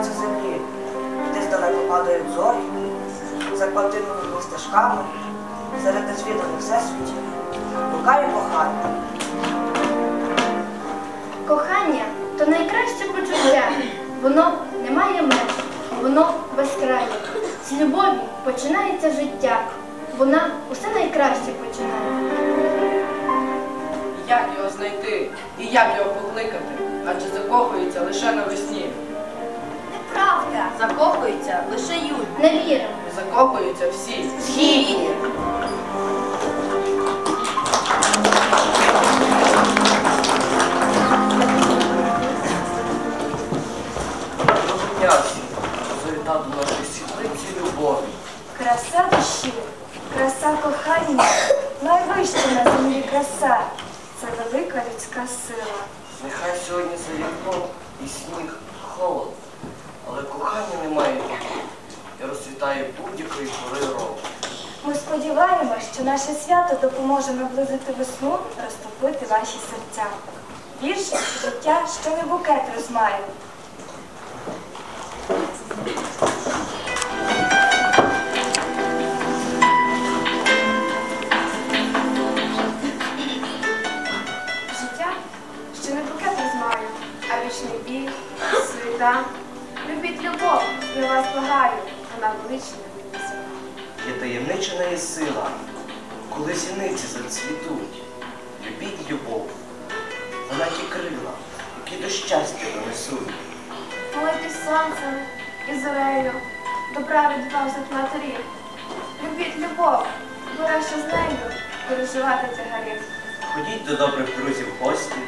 Торкаються землі, десь далеко падають зорі, за квартирними стежками, серед незвіданих всесвітів, блукає кохання. Кохання то найкраще почуття. Воно не має меж, воно безкрає. З любові починається життя. Вона усе найкраще починає. Як його знайти і як його покликати? Адже закохується лише навесні. Неправда. Закохується лише Юль. Не віримо. Закохуються всі. Всі. До нашої світлиці любові. Краса душі, краса кохання, найвища на землі краса. Це велика людська сила. Нехай сьогодні за вікном і сніг, холод, кохання немає. І розцвітає будь-якої пори року. Ми сподіваємось, що наше свято допоможе наблизити весну, розтопити ваші серця. Вірші життя, що не букет розмає. Життя ще не букет розмаю, а вічний біль, суета. Я вас благаю, вона велична мені сила. Є таємнича неї сила, коли зіниці зацвітуть. Любіть любов, вона ті крила, які до щастя донесуть. Молитесь сонцем і зорею, добра від вас від матері. Любіть любов, бо з нею переживати тягарі. Ходіть до добрих друзів гості,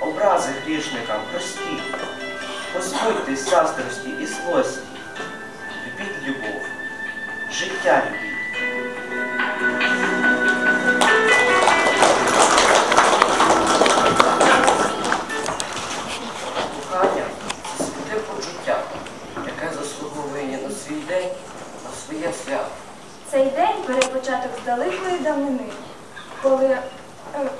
образи грішникам прості, позбудьтесь заздрості і злості. Життя любіть. Кохання це святе почуття, яке заслуговує на свій день, на своє свято. Цей день бере початок з далекої давнини, коли, е,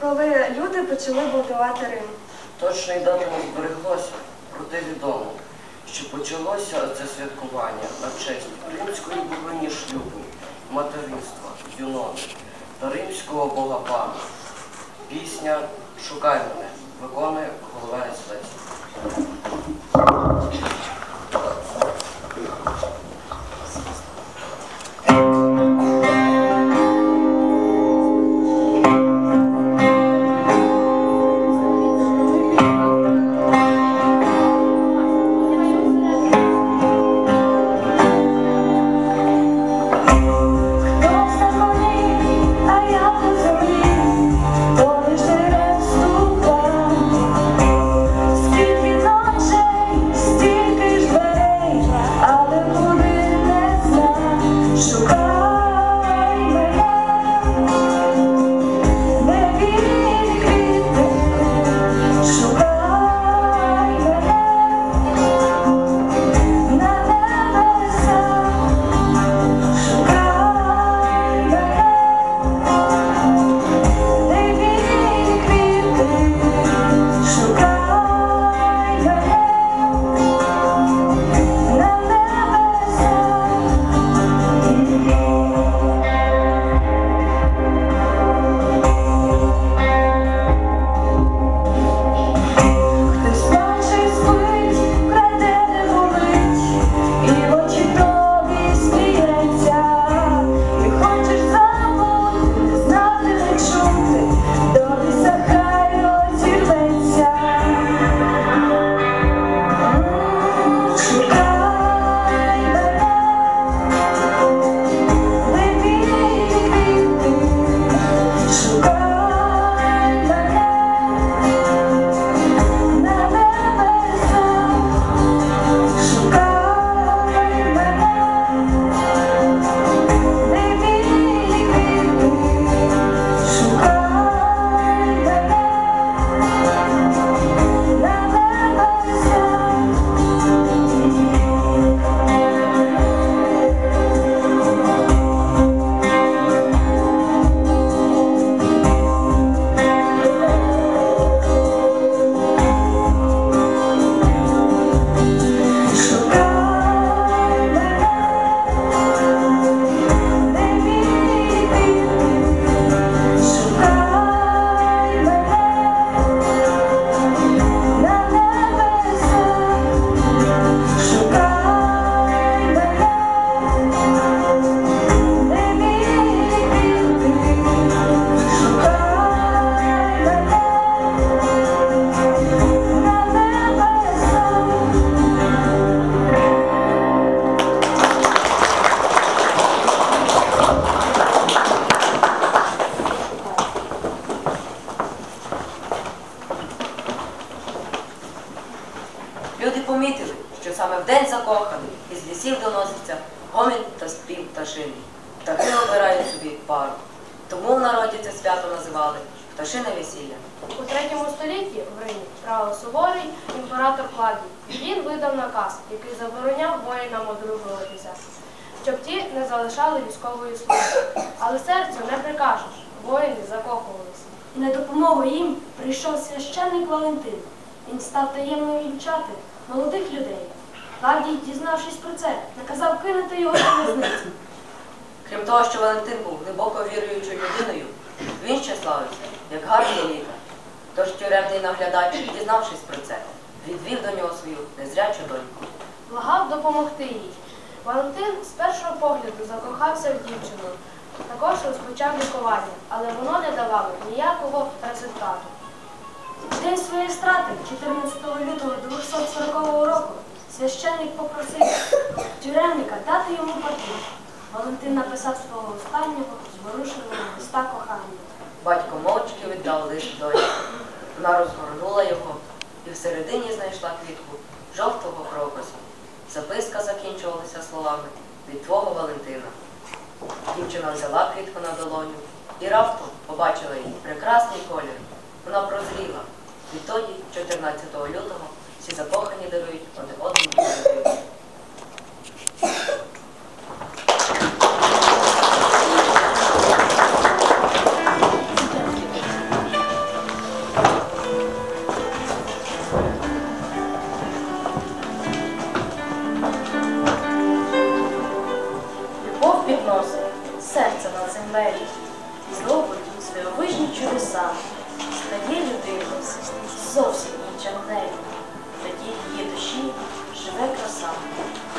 коли люди почали будувати Рим. Точної дати не збереглося, проте відомо, що почалося це святкування на честь римської богині шлюбу, материнства, Юнони та римського бога Пана. Пісня Шукай мене виконує голова Лесі. Імператор Він видав наказ, який забороняв воїнам одружуватися, щоб ті не залишали військової служби. Але серцю не прикажеш, воїни закохувалися. І на допомогу їм прийшов священник Валентин. Він став таємно вівчати молодих людей. Клавдій, дізнавшись про це, наказав кинути його до в'язниці. Крім того, що Валентин був глибоко віруючою людиною, він ще славився, як гарний лікар. Тож тюремний наглядач, дізнавшись про це, відвів до нього свою незрячу доньку. Благав допомогти їй. Валентин з першого погляду закохався в дівчину. Також розпочав лікування, але воно не давало ніякого результату. В день своєї страти, 14 лютого 240 року, священник попросив тюремника дати йому портрет. Валентин написав свого останнього зворушеного листа кохання. Батько мовчки віддав лист доньці. Вона розгорнула його і всередині знайшла квітку жовтого крокосу. Записка закінчувалася словами від твого Валентина. Дівчина взяла квітку на долоню і раптом побачила її прекрасний колір. Вона прозріла. Відтоді, 14 лютого, всі закохані дарують один одному зробить святовижні чудеса, стає людиною зовсім іншим нею. Тоді в її душі живе краса.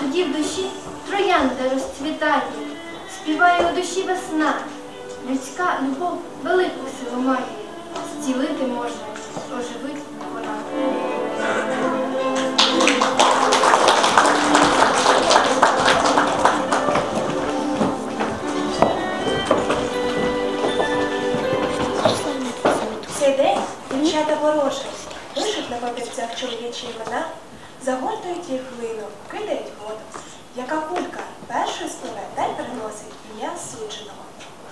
Тоді в душі троянда розцвітає, співає у душі весна. Людська любов велику силу має, зцілити може, оживить вона. Цей день дівчата ворожать, пишуть на папірцях чоловічі імена, загортують їх глину, кидають воду. Яка кулька першою спливе, та й переносить ім'я судженого.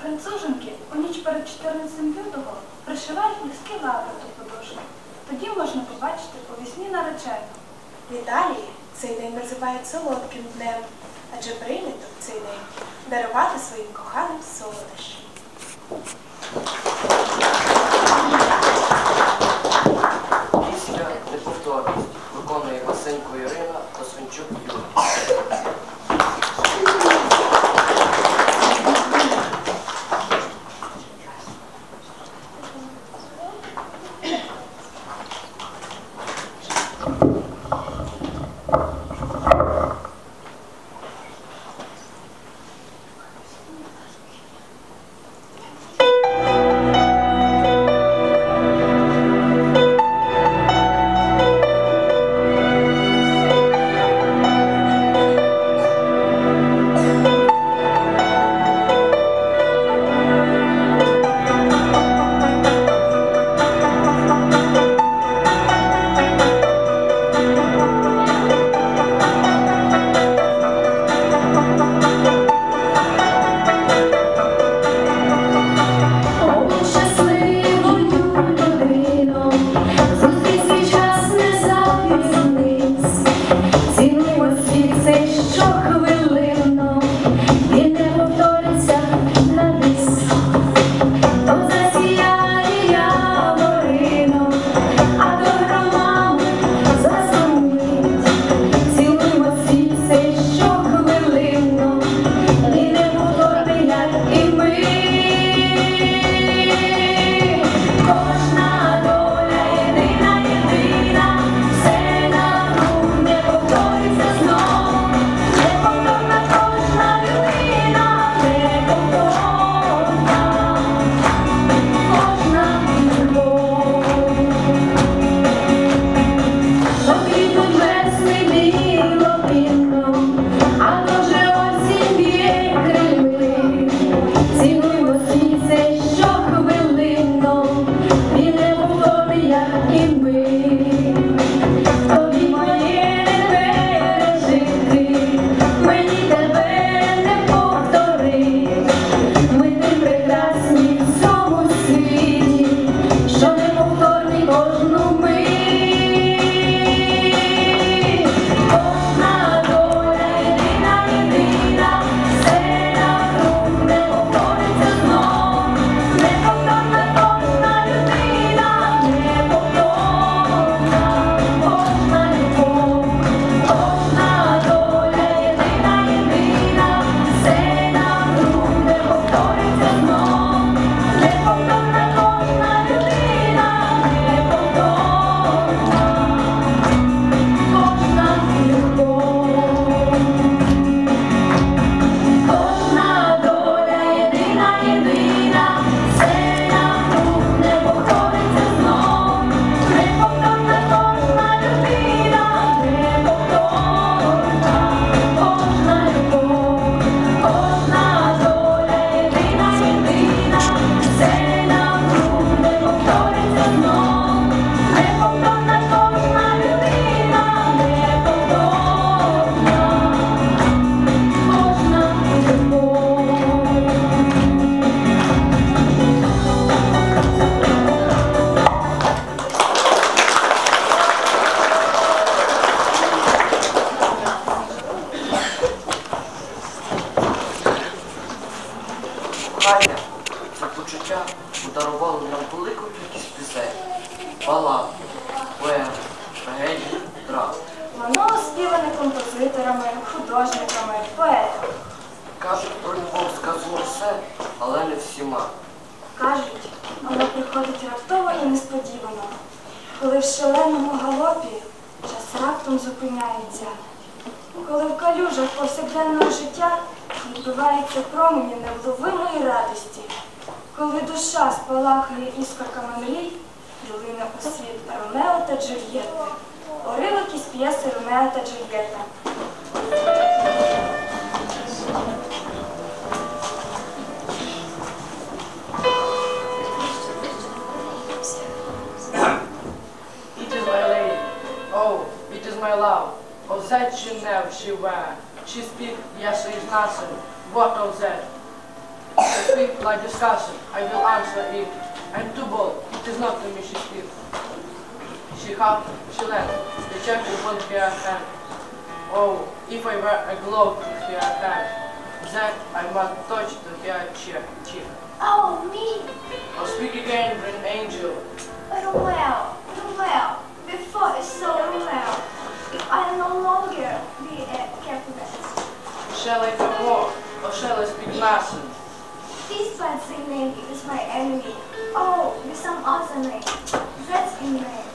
Француженки у ніч перед 14 лютого пришивають міські лаври до подушки. Тоді можна побачити у вісні наречену. В Італії цей день називають солодким днем, адже прийнято в цей день дарувати своїм коханим солодощі. Галопі час раптом зупиняється, коли в калюжах повсякденного життя відбиваються промені невловимої радості, коли душа спалахує іскорками мрій, долина у світ Ромео та Джульєтти. Оривок із п'єси Ромео та Джульєтта. Oh, it is my love. Oh, that she never she wear. She speak, yes, she is nothing. What of that? I speak like discussion. I will answer it. I'm too bold. It is not to me she speak. She have, she left. The check upon her hand. Oh, if I wear a glove to her hand, that I must touch to her cheek. cheek. Oh, me, Oh, speak again, green angel. little well, little well, before it's so well. I no longer be a capitalist. Shall I have more, or shall I speak nothing? This bad name is my enemy. Oh, with some other name. That's in name.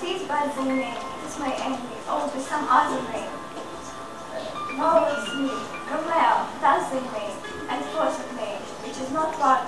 This bad name is my enemy. Oh, with some other name. Oh, it's me. Romeo, the name. And first name, which is not part